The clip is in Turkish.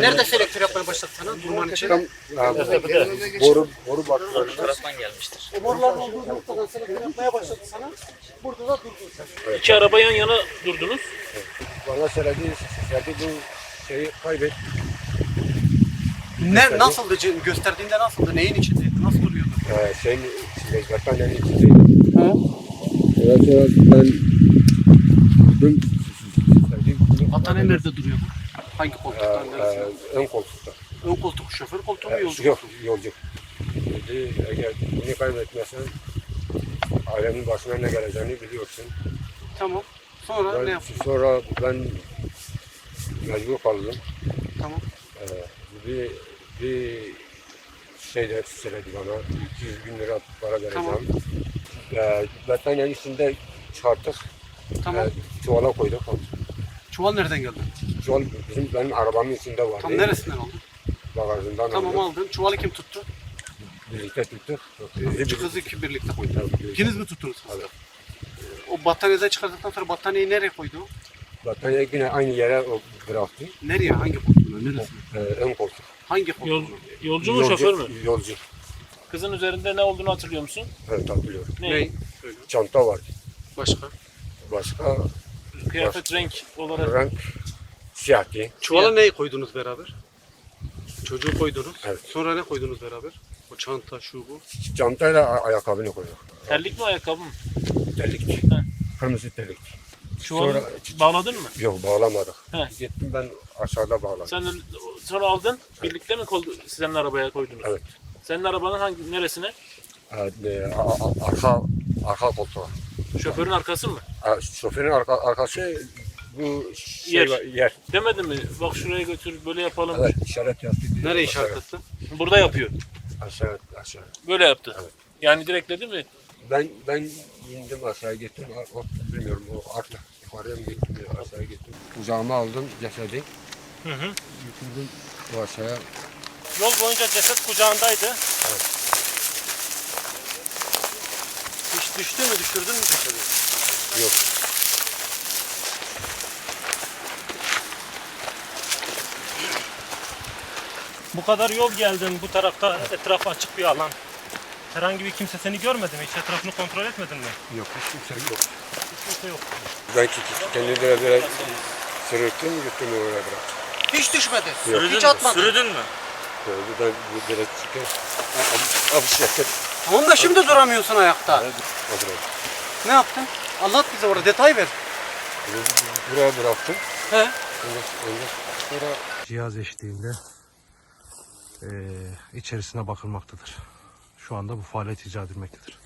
Nerede selektör yapmaya başladı sana durman için? Tam ha, boru boru baklarında taraftan gelmiştir. O boruların olduğu noktadan selektör yapmaya başladı sana. Burada da durdun sen. İki araba yan yana durdunuz. bana söyledi, söyledi bu şeyi kaybet. Ne, nasıldı? ce- Gösterdiğinde nasıldı? Neyin içindeydi? Nasıl duruyordu? Ee, şeyin içinde, battaniyenin içindeydi. Ondan sonra ben durdum. Söyledi, bunu- Battaniye nerede duruyordu? Hangi Ee, koltuktan? neresi? e, ön koltukta. Ön koltuk şoför koltuğu mu Ee, yolcu Yok, yolcu. Dedi, eğer bunu kaybetmezsen ailemin başına ne geleceğini biliyorsun. Tamam. Sonra ne Ben, yaptın? sonra ben mecbur kaldım. Tamam. Ee, bir, bir şey de söyledi bana. 200 bin lira para vereceğim. Tamam. Ee, battaniyenin içinde çıkarttık. Tamam. Ee, çuvala koyduk. Çuval nereden geldi? Çuval bizim benim arabamın içinde vardı. Tam neresinden oldu? Bagajından Tamam aldık. aldın. Çuvalı kim tuttu? Birlikte tuttuk. Üç kızı iki birlikte koydu. İkiniz mi tuttunuz? Evet. O battaniyeden çıkardıktan sonra battaniyeyi nereye koydu? Battaniye yine aynı yere bıraktı. Nereye? Hangi koltuğuna? Neresine? Ee, ön koltuk. Hangi Yol, koltuğuna? yolcu mu şoför mü? Yolcu. Kızın üzerinde ne olduğunu hatırlıyor musun? Evet hatırlıyorum. Ne? Çanta vardı. Başka? Başka Kıyafet renk olarak. renk siyahtı. Çuvala neyi koydunuz beraber? Çocuğu koydunuz. Evet. Sonra ne koydunuz beraber? O çanta, şu bu. Çantayla a- ayakkabını koyduk. Terlik mi ayakkabı mı? Terlik. He. Kırmızı terlik. Çuvalı Sonra- bağladın mı? Yok bağlamadık. He. Gittim ben aşağıda bağladım. Sen de sonra aldın. Birlikte mi kol, senin arabaya koydunuz? Evet. Senin arabanın hangi neresine? Evet, e, a- a- arka arka koltuğa. Şoförün arkası mı? A, Şoförün arka, arkası bu şey Yer. var, yer. Demedin mi? Bak şuraya götür böyle yapalım. Evet işaret yaptı. Nereye işaret etti? Burada yapıyor. Aşağı aşağı. Böyle yaptı. Evet. Yani direkledi mi? Ben ben indim aşağı gittim. O, bilmiyorum o arka yukarıya mı gittim aşağı gittim. Kucağıma aldım cesedi. Hı hı. Yüküldüm o aşağıya. Yol boyunca ceset kucağındaydı. Hiç düştü mü? Düşürdün mü cesedi? Yok. Bu kadar yol geldin bu tarafta etraf açık bir alan. Herhangi bir kimse seni görmedi mi? Hiç etrafını kontrol etmedin mi? Yok hiç kimse yok. Hiç kimse yok. Ben de böyle sırıttım gittim oraya bıraktım. Hiç düşmedi. Yok. Hiç atmadı. Sürüdün mü? Böyle ben bu direkt çıkıyor. Abi, şeker. Tamam da şimdi duramıyorsun ayakta. Abi. Ne yaptın? Anlat bize orada detay ver. Buraya bıraktım. He. Sonra cihaz eşliğinde eee, içerisine bakılmaktadır. Şu anda bu faaliyet icra edilmektedir.